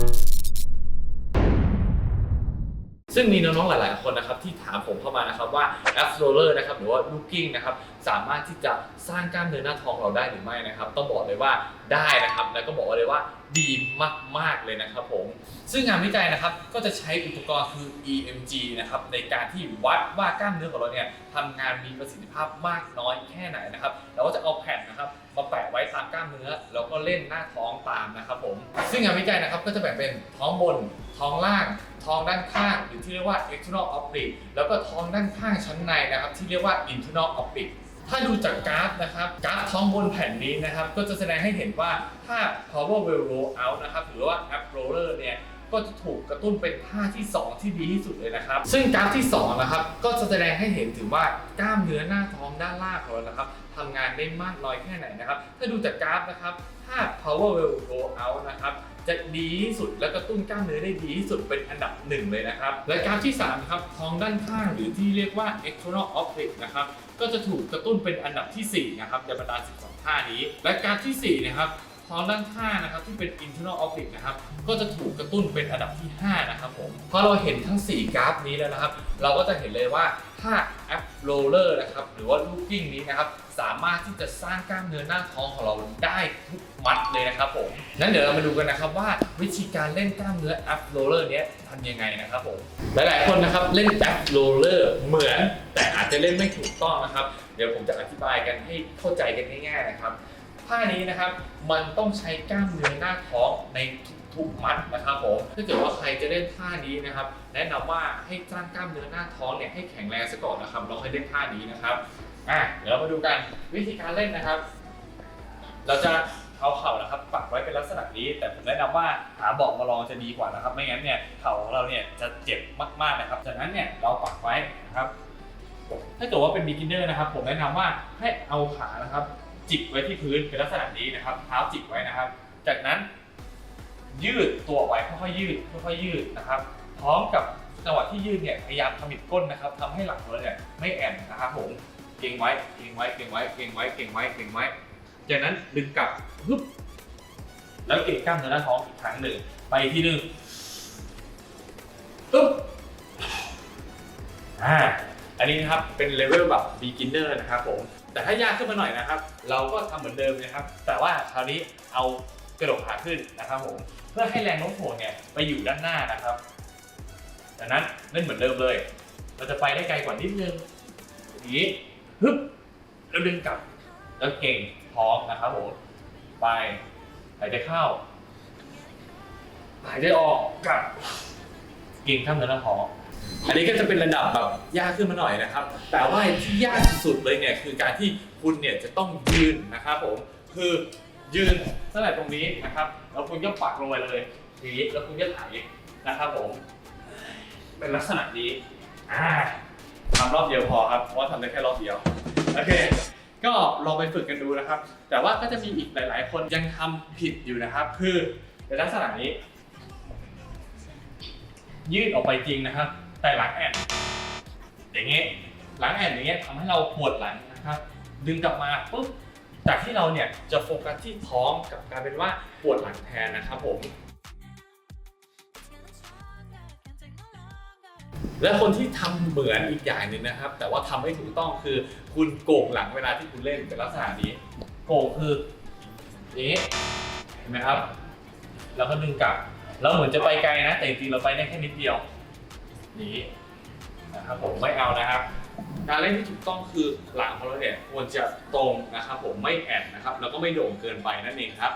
you. ซึ่งมีน้องๆ หลาย ๆ คนนะครับที่ถามผมเข้ามานะครับว่า a p p roller นะครับหรือว่า looking นะครับสามารถที่จะสร้างกล้ามเนื้อหน้าท้องเราได้หรือไม่นะครับ ต้องบอกเลยว่าได้นะครับแล้วก็บอกเลยว่าดีมากๆเลยนะครับผม ซึ่งงานวิจัยนะครับก็จะใช้อุปกรณ์คือ EMG นะครับในการที่วัดว่ากล้ามเนื้อของเราเนี่ยทำงานมีประสิทธิภาพมากน้อยแค่ไหนนะครับเราก็จะเอาแผ่นนะครับมาแปะไว้ตามกล้ามเนื้อแล้วก็เล่นหน้าท้องตามนะครับผม ซึ่งงานวิจัยนะครับก็จะแบ่งเป็นท้องบน ท้องล่าง ท้องด้านข้างหรือที่เรียกว่า external oblique แล้วก็ท้องด้านข้างชั้นในนะครับ ที่เรียกว่า internal oblique ถ้าดูจากกราฟนะครับกราฟท้องบนแผ่นนี้นะครับ ก็จะแสดงให้เห็นว่าถ้า power wheel roll out นะครับ หรือว่า up roller เนี่ย ก็จะถูกกระตุ้นเป็นท่าที่ 2 ที่ดีที่สุดเลยนะครับ ซึ่งกราฟที่2นะครับก็จะแสดงให้เห็นถึงว่ากล้ามเนื้อหน้าท้องด้านล่างของเรานะครับทำงานได้มากน้อยแค่ไหนนะครับ ถ้าดูจากกราฟนะครับ ถ้า power will roll out นะครับจะดีที่สุดและกระตุ้นกล้ามเนื้อได้ดีที่สุดเป็นอันดับหนึ่งเลยนะครับ และกราฟที่3นะครับท้องด้านข้างหรือที่เรียกว่า external oblique นะครับก็จะถูกกระตุ้นเป็นอันดับทีสี่4นะครับในบรรดา12ท่านี้ และกราฟทีสี่4นะครับ ท้องด้านข้างนะครับที่เป็น internal oblique นะครับก็จะถูกกระตุ้นเป็นอันดับที่ 5 นะครับผมพอเราเห็นทั้ง 4 กราฟนี้แล้วนะครับ เราก็จะเห็นเลยว่าถ้า ab roller นะครับหรือว่า looking นี้นะครับสามารถที่จะสร้างกล้ามเนื้อหน้าท้องของเราได้ทุกมัดเลยนะครับผมงั้นเดี๋ยวเรามาดูกันนะครับว่าวิธีการเล่นกล้ามเนื้อ ab roller นี้ทำยังไงนะครับผมหลายๆคนนะครับเล่น ab roller เหมือน แต่อาจจะเล่นไม่ถูกต้องนะครับ เดี๋ยวผมจะอธิบายกันให้เข้าใจกันง่ายๆนะครับ ท่านี้นะครับมันต้องใช้กล้ามเนื้อหน้าท้องในทุกมัดนะครับผมถ้าเกิดว่าใครจะเล่นท่านี้นะครับ แนะนำว่าให้สร้างกล้ามเนื้อหน้าท้องเนี่ยให้แข็งแรงซะก่อนนะครับเราค่อยเล่นท่านี้นะครับอะเดี๋ยวเรามาดูกันวิธีการเล่นนะครับ เราจะเอาเข่านะครับปักไว้เป็นลักษณะนี้ แต่ผมแนะนำว่าหาเบาะมาลองจะดีกว่านะครับ ไม่งั้นเนี่ยเข่าของเราเนี่ยจะเจ็บมากๆนะครับจากนั้นเนี่ยเราปักไว้นะครับ ถ้าเกิดว่าเป็น beginner นะครับ ผมแนะนำว่าให้เอาขานะครับ จิกไว้ที่พื้นเป็นลักษณะนี้นะครับ เท้าจิกไว้นะครับ จากนั้นยืดตัวไว้ค่อยๆยืดค่อยๆยืดนะครับ พร้อมกับจังหวะที่ยืดเนี่ยพยายามขมิบก้นนะครับทำให้หลังเราเนี่ยไม่แอนนะครับผมเก่งไว้เก่งไว้เก่งไว้เก่งไว้เก่งไว้เก่งไว้จากนั้นดึงกลับฮึบแล้วเก่งกล้ามเนื้อหน้าท้องอีกครั้งหนึ่งไปที่หนึ่งปึ๊บอ่าอันนี้นะครับเป็นเลเวลแบบ beginner นะครับผม แต่ถ้ายากขึ้นมาหน่อยนะครับ เราก็ทำเหมือนเดิมนะครับ แต่ว่าคราวนี้เอากระดดขาขึ้นนะครับผมเพื่อให้แรงโน้มถ่วงเนี่ยไปอยู่ด้านหน้านะครับจากนั้นเล่นเหมือนเดิมเลย เราจะไปได้ไกลกว่านิดนึงอย่างนี้ฮึบแล้วดึงกลับแล้วเก่งท้องนะครับผมไปหายใจเข้าหายใจออกกลับเก่งข้ามเนื้อหน้าท้อง อันนี้ก็จะเป็นระดับแบบยากขึ้นมาหน่อยนะครับ แต่ว่าที่ยากสุดๆเลยเนี่ยคือการที่คุณเนี่ยจะต้องยืนนะครับผมคือยืนตั้งแต่ตรงนี้นะครับ แล้วคุณก็ปักลงไปเลยทีนี้แล้วคุณก็ไถนะครับผม เป็นลักษณะนี้อ่าทำรอบเดียวพอครับเพราะว่าทำได้แค่รอบเดียวโอเคก็ลองไปฝึกกันดูนะครับ แต่ว่าก็จะมีอีกหลาย ๆ คนยังทำผิดอยู่นะครับ คือในลักษณะนี้ ยืดออกไปจริงนะครับ แต่หลังแอนอย่างเงี้ยหลังแอนอย่างเงี้ยทำให้เราปวดหลังนะครับ ดึงกลับมาปุ๊บจากที่เราเนี่ยจะโฟกัสที่ท้องกับกลายเป็นว่าปวดหลังแทนนะครับผม และคนที่ทำเหมือนอีกอย่างหนึ่งนะครับ แต่ว่าทำไม่ถูกต้องคือคุณโก่งหลังเวลาที่คุณเล่นเป็นลักษณะนี้ โก่งคืออย่างนี้เห็นไหมครับ แล้วก็ดึงกลับเราเหมือนจะไปไกลนะ แต่จริงเราไปได้แค่นิดเดียว นี้นะครับผมไม่เอานะครับ การเล่นที่ถูกต้องคือหลังของเราเนี่ยควรจะตรงนะครับผมไม่แอนนะครับ แล้วก็ไม่โด่งเกินไปนั่นเองครับ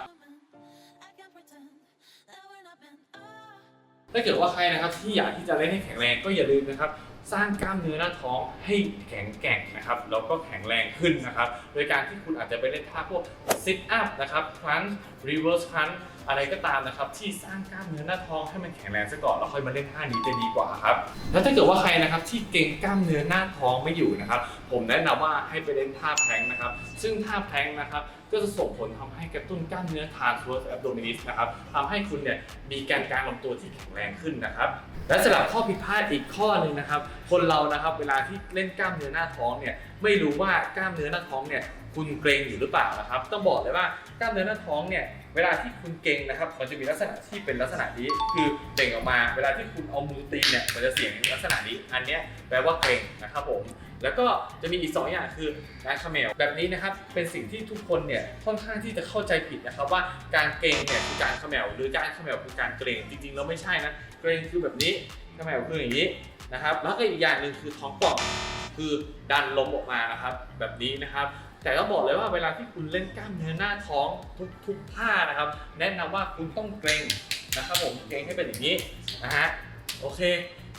ถ้าเกิดว่าใครนะครับที่อยากที่จะเล่นให้แข็งแรงก็อย่าลืมนะครับ สร้างกล้ามเนื้อหน้าท้องให้แข็งแกร่งนะครับแล้วก็แข็งแรงขึ้นนะครับ โดยการที่คุณอาจจะไปเล่นท่าพวก sit up นะครับ crunch reverse crunch อะไรก็ตามนะครับที่สร้างกล้ามเนื้อหน้าท้องให้มันแข็งแรงซะก่อนแล้วค่อยมาเล่นท่านี้จะดีกว่าครับแล้วถ้าเกิดว่าใครนะครับที่เก่งกล้ามเนื้อหน้าท้องไม่อยู่นะครับ ผมแนะนำว่าให้ไปเล่นท่าแพลงนะครับ ซึ่งท่าแพลงนะครับก็จะส่งผลทำให้กระตุ้นกล้ามเนื้อ transverse abdominis นะครับทำให้คุณเนี่ยมีแกนกลางลำตัวที่แข็งแรงขึ้นนะครับ และสำหรับข้อผิดพลาดอีกข้อหนึ่งนะครับ คนเรานะครับเวลาที่เล่นกล้ามเนื้อหน้าท้องเนี่ยไม่รู้ว่ากล้ามเนื้อหน้าท้องเนี่ย คุณเกรงอยู่หรือเปล่านะครับ ต้องบอกเลยว่ากล้ามเนื้อหน้าท้องเนี่ยเวลาที่คุณเกรงนะครับ มันจะมีลักษณะที่เป็นลักษณะนี้คือเปล่งออกมา เวลาที่คุณเอามือตีเนี่ยมันจะเสียงลักษณะนี้ อันนี้แปลว่าเกรงนะครับผมแล้วก็จะมีอีก 2 อย่างคือการเขมวแบบนี้นะครับเป็นสิ่งที่ทุกคนเนี่ยค่อนข้างที่จะเข้าใจผิดนะครับว่าการเกรงเนี่ยคือการเขมวหรือการเขมวคือการเกรงจริงๆแล้วไม่ใช่นะเกรงคือแบบนี้เขมวคืออย่างนี้นะครับแล้วก็อีกอย่างหนึ่งคือท้องป่อง คือดันลมออกมานะครับ แบบนี้นะครับ แต่ก็บอกเลยว่าเวลาที่คุณเล่นกล้ามเนื้อหน้าท้องทุกทุกท่านะครับ แนะนำว่าคุณต้องเกรงนะครับผมเกรงให้เป็นอย่างนี้นะฮะโอเค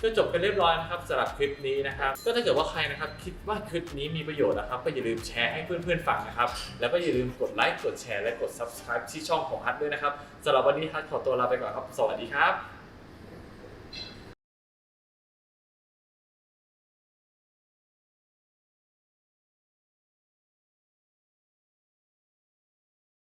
ก็จบกันเรียบร้อยนะครับสำหรับคลิปนี้นะครับก็ถ้าเกิดว่าใครนะครับคิดว่าคลิปนี้มีประโยชน์นะครับก็อย่าลืมแชร์ให้เพื่อนๆฟังนะครับ แล้วก็อย่าลืมกดไลค์กดแชร์และกด subscribe ที่ช่องของฮัทด้วยนะครับสำหรับวันนี้ฮัทขอตัวลาไปก่อนครับ สวัสดีครับ